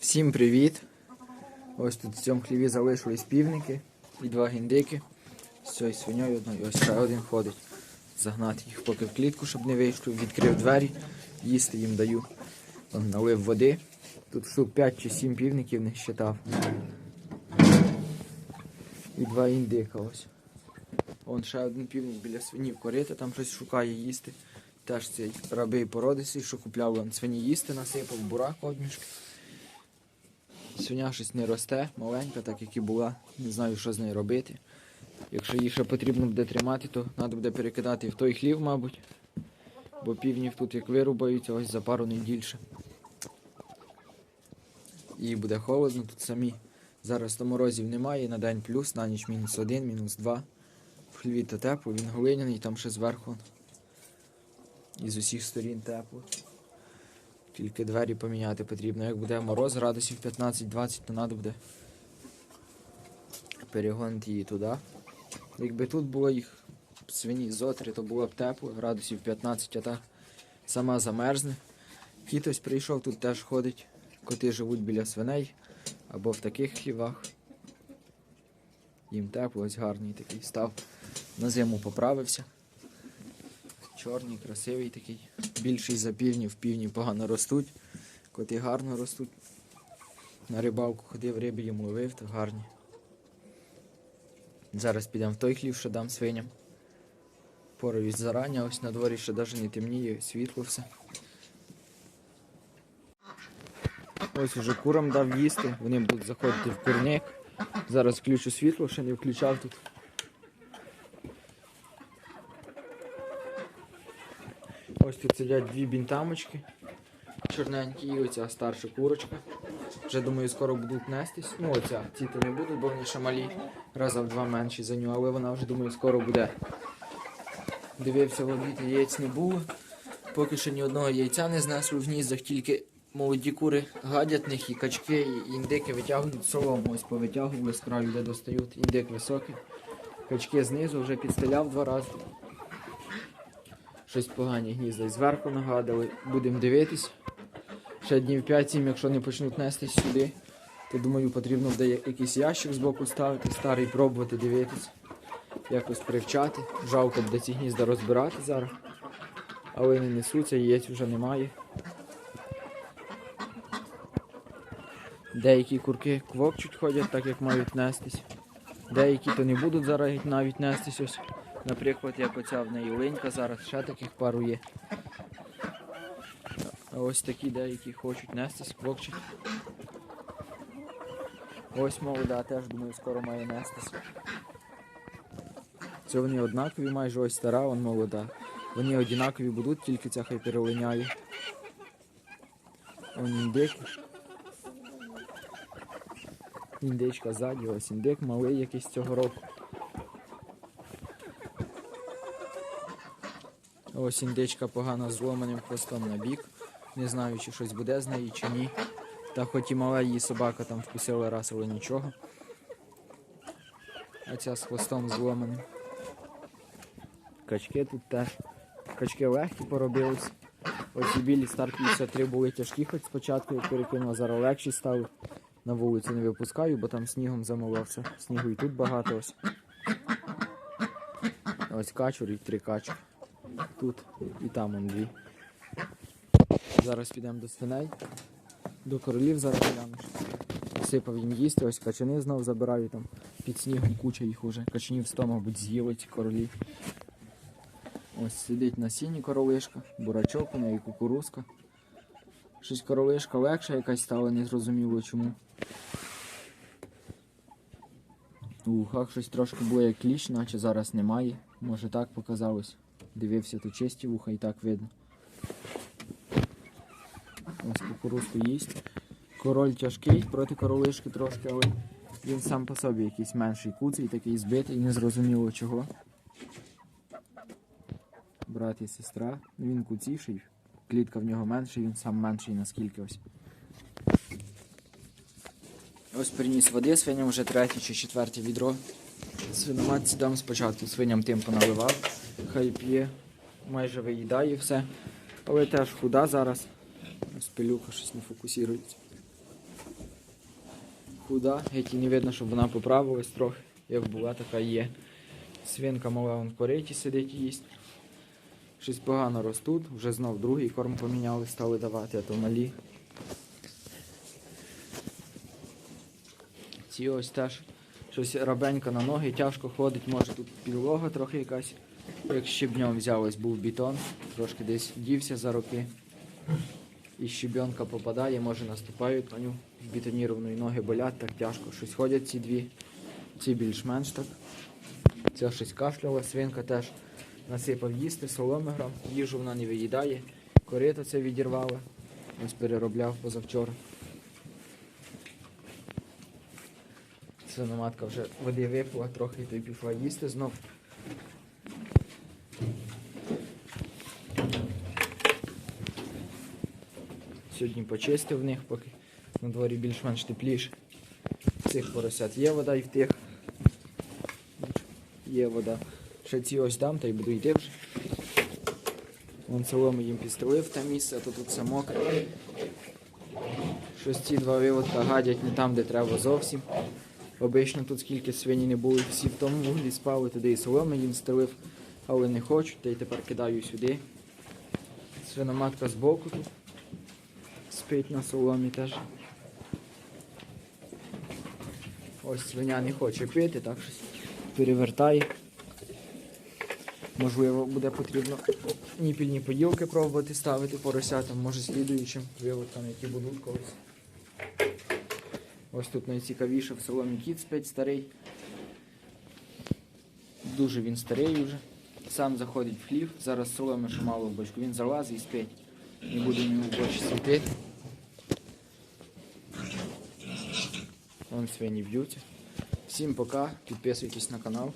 Всім привіт! Ось тут в цьому хліві залишились півники і два гіндики. З цією свиньою одною. Ось ще один ходить. Загнати їх поки в клітку, щоб не вийшли. Відкрив двері, їсти їм даю. Вон, налив води. Тут штук 5 чи 7 півників не считав. І два індика ось. Вон ще один півник біля свині в корита, там щось шукає їсти. Теж цей рабий породистий, що купляв свині їсти, насипав бурак одмішки. Свиня щось не росте, маленька, так як і була. Не знаю, що з нею робити. Якщо її ще потрібно буде тримати, то треба буде перекидати в той хлів, мабуть. Бо півнів тут як вирубаються, ось за пару неділь ще. Їй буде холодно, тут самі. Зараз то морозів немає, на день плюс, на ніч мінус один, мінус два. В хліві то тепло, він глиняний, там ще зверху. І з усіх сторін тепло. Тільки двері поміняти потрібно. Як буде мороз, градусів 15-20, то треба буде перегонити її туди. Якби тут було їх свині зотри, то було б тепло, градусів 15, а так сама замерзне. Кіт прийшов, тут теж ходить. Коти живуть біля свиней або в таких хлівах. Їм тепло, ось гарний такий став. На зиму поправився. Чорний, красивий такий. Більший за півнів, півні погано ростуть. Коти гарно ростуть. На рибалку ходив, риби їм ловив, то гарні. Зараз підемо в той хлів, що дам свиням. Поруюсь зарання, ось на дворі ще навіть не темніє, світло все. Ось уже курам дав їсти, вони будуть заходити в курник. Зараз включу світло, ще не включав тут. Ось тут сидять дві бінтамочки. Чорненькі і оця старша курочка. Вже думаю, скоро будуть нестись. Ну, оця, ці не будуть, бо вони ще малі. Раза в два менші за нього, але вона вже думаю, скоро буде. Дивився в обід, яєць не було. Поки що ні одного яйця не знесли в гніздах, тільки молоді кури гадять них і качки, і індики витягують солому. Ось повитягували з краю, де достають. Індик високий. Качки знизу вже підстріляв два рази. Щось погані гнізда. І зверху нагадали. Будемо дивитись. Ще днів 5-7, якщо не почнуть нестись сюди, то думаю, потрібно буде якийсь ящик з боку ставити, старий пробувати дивитись, якось привчати. Жалко буде ці гнізда розбирати зараз. Але не несуться, яєць вже немає. Деякі курки квокчуть ходять, так як мають нестись. Деякі то не будуть зараз навіть нестись ось. Наприклад, як оця в неї линька, зараз ще таких пару є. А ось такі деякі хочуть нестись, квокчуть. Ось молода теж, думаю, скоро має нестись. Це вони однакові, майже ось стара, вон молода. Вони однакові будуть, тільки ця хай перелиняє. Вон індик. Індичка ззаді, ось індик малий якийсь цього року. Ось індичка погано зломаним хвостом на бік. Не знаю, чи щось буде з неї, чи ні. Та хоч і мала її собака там вкусила раз, але нічого. А ця з хвостом зломаним. Качки тут теж. Качки легкі поробились. Ось і білі стар 53 були тяжкі, хоч спочатку як перекинув, а зараз легші стали. На вулицю не випускаю, бо там снігом замовився. Снігу і тут багато ось. Ось качур і три качур. Тут і там он дві. Зараз підемо до свиней. До королів зараз глянеш. Сипав їм їсти, ось качани знов забираю там. Під снігом куча їх уже. Качанів 100, мабуть, з'їли ці королі. Ось сидить на сіні королишка, бурачок у неї кукурузка. Щось королишка легша якась стала, не зрозуміло чому. У вухах щось трошки було як кліщ, наче зараз немає. Може так показалось. Дивився, то чисті вуха і так видно. Ось кукурузку їсть. Король тяжкий проти королишки трошки, але він сам по собі якийсь менший куций, такий збитий, незрозуміло чого. Брат і сестра. Він куціший, клітка в нього менша, він сам менший наскільки ось. Ось приніс води свиням вже третє чи четверте відро. Свиноматці дам спочатку свиням тим поналивав, хай п'є, майже виїдає все. Але теж худа зараз. Ось пилюка щось не фокусується. худа, геть і не видно, щоб вона поправилась трохи. Як була, така є. Свинка мала вон в кориті сидить їсть. Щось погано ростуть, вже знов другий корм поміняли, стали давати, а то малі. Ці ось теж щось рабенька на ноги, тяжко ходить, може тут підлога трохи якась. Як щебнем взялось, був бетон, трошки десь дівся за роки. І щебенка попадає, може наступають на нього. Бетонірованої ноги болять, так тяжко. Щось ходять ці дві. Ці більш-менш так. Ця щось кашляла, свинка теж насипав їсти, соломи грам, їжу вона не виїдає. Корито це відірвала. Ось переробляв позавчора. Свиноматка вже води випила, трохи то й пішла їсти знов. Сьогодні почистив в них, поки на дворі більш-менш тепліше. Цих поросят є вода і в тих. Є вода. Ще ці ось дам, та й буду йти вже. Вон солому їм підстрелив те місце, а то тут все мокре. Щось ці два виводка гадять не там, де треба зовсім. Обично тут скільки свині не було, всі в тому вуглі спали, туди і соломи їм стрелив, але не хочуть, та й тепер кидаю сюди. Свиноматка збоку тут. Спить на соломі теж. Ось свиня не хоче пити, так щось перевертає. Можливо, буде потрібно ніпільні поділки пробувати ставити поросятам, може слідуючим виводкам, які будуть колись. Ось тут найцікавіше в соломі кіт спить старий. Дуже він старий вже. Сам заходить в хлів. Зараз соломи ще мало в бочку. Він залазить і спить. Не буде йому в світити. Вон свині б'ються. Всім пока, підписуйтесь на канал.